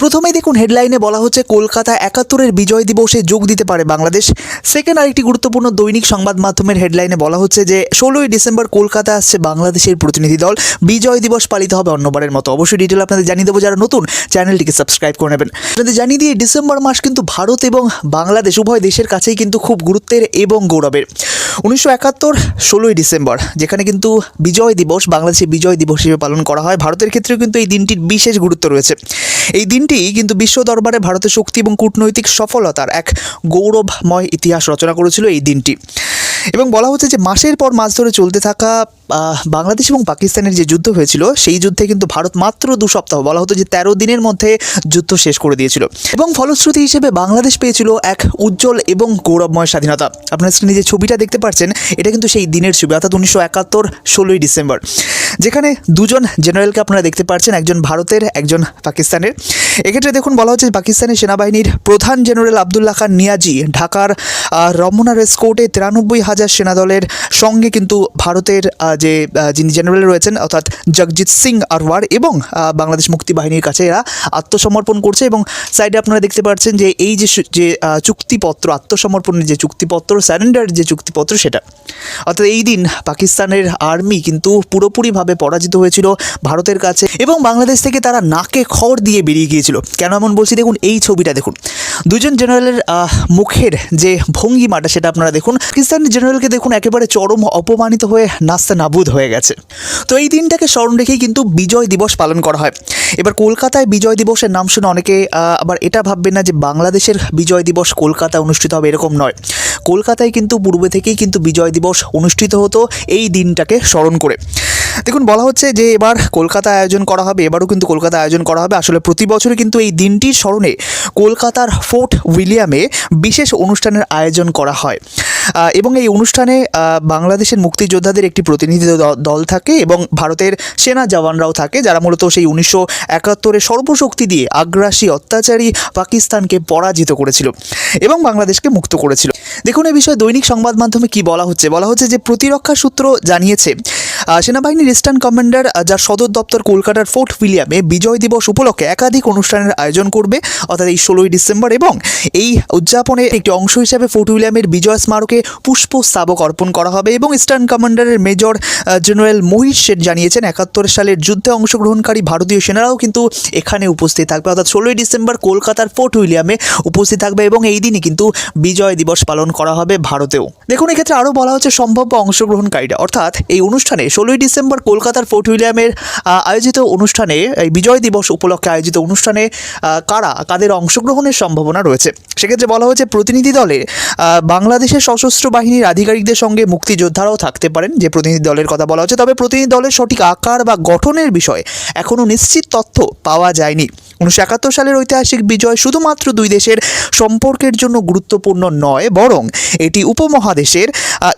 প্রথমেই দেখুন হেডলাইনে বলা হচ্ছে কলকাতা একাত্তরের বিজয় দিবসে যোগ দিতে পারে বাংলাদেশ। সেকেন্ড আরেকটি গুরুত্বপূর্ণ দৈনিক সংবাদ মাধ্যমের হেডলাইনে বলা হচ্ছে যে, ষোলোই ডিসেম্বর কলকাতা আসছে বাংলাদেশের প্রতিনিধি দল। বিজয় দিবস পালিত হবে অন্যবারের মতো। অবশ্যই ডিটেল আপনাদের জানিয়ে দেবো। যারা নতুন, চ্যানেলটিকে সাবস্ক্রাইব করে নেবেন। আপনাদের জানিয়ে দিয়ে ডিসেম্বর মাস কিন্তু ভারত এবং বাংলাদেশ, উভয় দেশের কাছেই কিন্তু খুব গুরুত্বের এবং গৌরবের। উনিশশো একাত্তর, ষোলোই ডিসেম্বর, যেখানে কিন্তু বিজয় দিবস, বাংলাদেশে বিজয় দিবস হিসেবে পালন করা হয়। ভারতের ক্ষেত্রেও কিন্তু এই দিনটির বিশেষ গুরুত্ব রয়েছে। এই দিনটি কিন্তু বিশ্ব দরবারে ভারতের শক্তি এবং কূটনৈতিক সফলতার এক গৌরবময় ইতিহাস রচনা করেছিল এই দিনটি। এবং বলা হচ্ছে যে মাসের পর মাস ধরে চলতে থাকা বাংলাদেশ এবং পাকিস্তানের যে যুদ্ধ হয়েছিল, সেই যুদ্ধে কিন্তু ভারত মাত্র দু সপ্তাহ, বলা হতো যে তেরো দিনের মধ্যে যুদ্ধ শেষ করে দিয়েছিল। এবং ফলশ্রুতি হিসেবে বাংলাদেশ পেয়েছিল এক উজ্জ্বল এবং গৌরবময় স্বাধীনতা। আপনার স্ক্রিনে যে ছবিটা দেখতে পাচ্ছেন, এটা কিন্তু সেই দিনের ছবি, অর্থাৎ উনিশশো একাত্তর ষোলোই ডিসেম্বর। যেখানে দুজন জেনারেলকে আপনারা দেখতে পাচ্ছেন, একজন ভারতের, একজন পাকিস্তানের। এক্ষেত্রে দেখুন, বলা হচ্ছে যে পাকিস্তানি সেনাবাহিনীর প্রধান জেনারেল আবদুল্লাহ খান নিয়াজি, ঢাকার রমনা রেস কোর্টে তিরানব্বই হাজার সেনাদলের সঙ্গে কিন্তু ভারতের যে যিনি জেনারেল রয়েছেন, অর্থাৎ জগজিৎ সিং আরওয়ার এবং বাংলাদেশ মুক্তি বাহিনীর কাছে এরা আত্মসমর্পণ করছে এবং সাইডে আপনারা দেখতে পাচ্ছেন যে এই যে যে চুক্তিপত্র, আত্মসমর্পণের যে চুক্তিপত্র স্যারেন্ডার যে চুক্তিপত্র সেটা, অর্থাৎ এই দিন পাকিস্তানের আর্মি কিন্তু পুরোপুরিভাবে পরাজিত হয়েছিল ভারতের কাছে এবং বাংলাদেশ থেকে তারা নাকে খড় দিয়ে বেরিয়ে গিয়েছিল। কেন এমন বলছি? দেখুন, এই ছবিটা দেখুন। দুজন জেনারেলের মুখের যে ভঙ্গিমাটা সেটা আপনারা দেখুন। পাকিস্তানের জেনারেলকে দেখুন, একেবারে চরম অপমানিত হয়ে নাস্তা নাবুদ হয়ে গেছে। তো এই দিনটাকে স্মরণ রেখেই কিন্তু বিজয় দিবস পালন করা হয়। এবার কলকাতায় বিজয় দিবসের নাম শুনে অনেকে আবার এটা ভাববেন না যে বাংলাদেশের বিজয় দিবস কলকাতায় অনুষ্ঠিত হবে এরকম নয়। কলকাতায় কিন্তু পূর্বে থেকেই কিন্তু বিজয় দিবস অনুষ্ঠিত হতো এই দিনটাকে স্মরণ করে। দেখুন, বলা হচ্ছে যে এবার কলকাতা আয়োজন করা হবে, এবারও কিন্তু কলকাতা আয়োজন করা হবে। আসলে প্রতি বছরই কিন্তু এই দিনটির স্মরণে কলকাতার ফোর্ট উইলিয়ামে বিশেষ অনুষ্ঠানের আয়োজন করা হয়। এবং এই অনুষ্ঠানে বাংলাদেশের মুক্তিযোদ্ধাদের একটি প্রতিনিধি দল থাকে এবং ভারতের সেনা জওয়ানরাও থাকে, যারা মূলত সেই উনিশশো একাত্তরে সর্বশক্তি দিয়ে আগ্রাসী অত্যাচারী পাকিস্তানকে পরাজিত করেছিল এবং বাংলাদেশকে মুক্ত করেছিল। দেখুন এই বিষয়ে দৈনিক সংবাদ মাধ্যমে কি বলা হচ্ছে? বলা হচ্ছে যে প্রতিরক্ষা সূত্র জানিয়েছে সেনাবাহিনীর ইস্টার্ন কমান্ডার যার সদর দপ্তর কলকাতার ফোর্ট উইলিয়ামে বিজয় দিবস উপলক্ষে একাধিক অনুষ্ঠানের আয়োজন করবে, অর্থাৎ এই ষোলোই ডিসেম্বর এবং এই উদযাপনের একটি অংশ হিসেবে ফোর্ট উইলিয়ামের বিজয় স্মারকে পুষ্পস্তাবক অর্পণ করা হবে এবং ইস্টার্ন কমান্ডারের মেজর জেনারেল মহিষ শেঠ জানিয়েছেন, একাত্তর সালের যুদ্ধে অংশগ্রহণকারী ভারতীয় সেনারাও কিন্তু এখানে উপস্থিত থাকবে। অর্থাৎ ষোলোই ডিসেম্বর কলকাতার ফোর্ট উইলিয়ামে উপস্থিত থাকবে এবং এই দিনই কিন্তু বিজয় দিবস পালন করা হবে ভারতেও। দেখুন, এক্ষেত্রে আরও বলা হচ্ছে সম্ভাব্য অংশগ্রহণকারীরা। অর্থাৎ এই অনুষ্ঠানে ষোলোই ডিসেম্বর কলকাতার ফোর্ট উইলিয়ামের আয়োজিত অনুষ্ঠানে, এই বিজয় দিবস উপলক্ষে আয়োজিত অনুষ্ঠানে কারা, কাদের অংশগ্রহণের সম্ভাবনা রয়েছে? সেক্ষেত্রে বলা হয়েছে প্রতিনিধি দলে বাংলাদেশের সশস্ত্র বাহিনীর আধিকারিকদের সঙ্গে মুক্তিযোদ্ধারাও থাকতে পারেন, যে প্রতিনিধি দলের কথা বলা হচ্ছে। তবে প্রতিনিধি দলের সঠিক আকার বা গঠনের বিষয়ে এখনও নিশ্চিত তথ্য পাওয়া যায়নি। উনিশশো একাত্তর সালের ঐতিহাসিক বিজয় শুধুমাত্র দুই দেশের সম্পর্কের জন্য গুরুত্বপূর্ণ নয়, বরং এটি উপমহাদেশের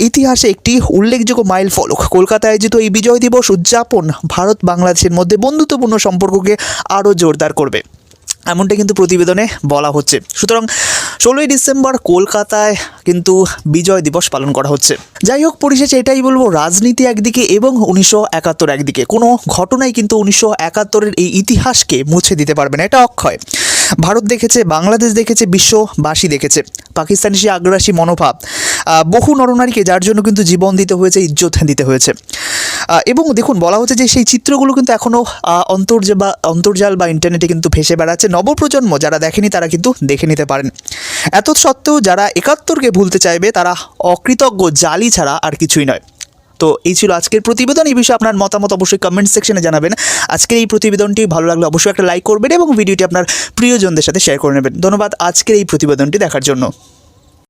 ইতিহাসে একটি উল্লেখযোগ্য মাইল ফলক। কলকাতায় আয়োজিত এই বিজয় দিবস উদযাপন ভারত বাংলাদেশের মধ্যে বন্ধুত্বপূর্ণ সম্পর্ককে আরও জোরদার করবে। এমনটা কিন্তু প্রতিবেদনে বলা হচ্ছে। সুতরাং ষোলোই ডিসেম্বর কলকাতায় কিন্তু বিজয় দিবস পালন করা হচ্ছে। যাই হোক, পরিশেষে এটাই বলব, রাজনীতি একদিকে এবং উনিশশো একাত্তর একদিকে। কোনো ঘটনাই কিন্তু উনিশশো একাত্তরের এই ইতিহাসকে মুছে দিতে পারবে না। এটা অক্ষয়। ভারত দেখেছে, বাংলাদেশ দেখেছে, বিশ্ববাসী দেখেছে। পাকিস্তানি সে আগ্রাসী মনোভাব বহু নরনারীকে যার জন্য কিন্তু জীবন দিতে হয়েছে, ইজ্জত দিতে হয়েছে। এবং দেখুন, বলা হচ্ছে যে সেই চিত্রগুলো কিন্তু এখনও অন্তর্জাল বা অন্তর্জাল বা ইন্টারনেটে কিন্তু ভেসে বেড়াচ্ছে। নবপ্রজন্ম যারা দেখেনি, তারা কিন্তু দেখে নিতে পারেন। এত সত্ত্বেও যারা একাত্তরকে ভুলতে চাইবে, তারা অকৃতজ্ঞ জালি ছাড়া আর কিছুই নয়। তো এই ছিল আজকের প্রতিবেদন। এই বিষয়ে আপনার মতামত অবশ্যই কমেন্ট সেকশনে জানাবেন। আজকের এই প্রতিবেদনটি ভালো লাগলে অবশ্যই একটা লাইক করবেন এবং ভিডিওটি আপনার প্রিয়জনদের সাথে শেয়ার করে নেবেন। ধন্যবাদ আজকের এই প্রতিবেদনটি দেখার জন্য।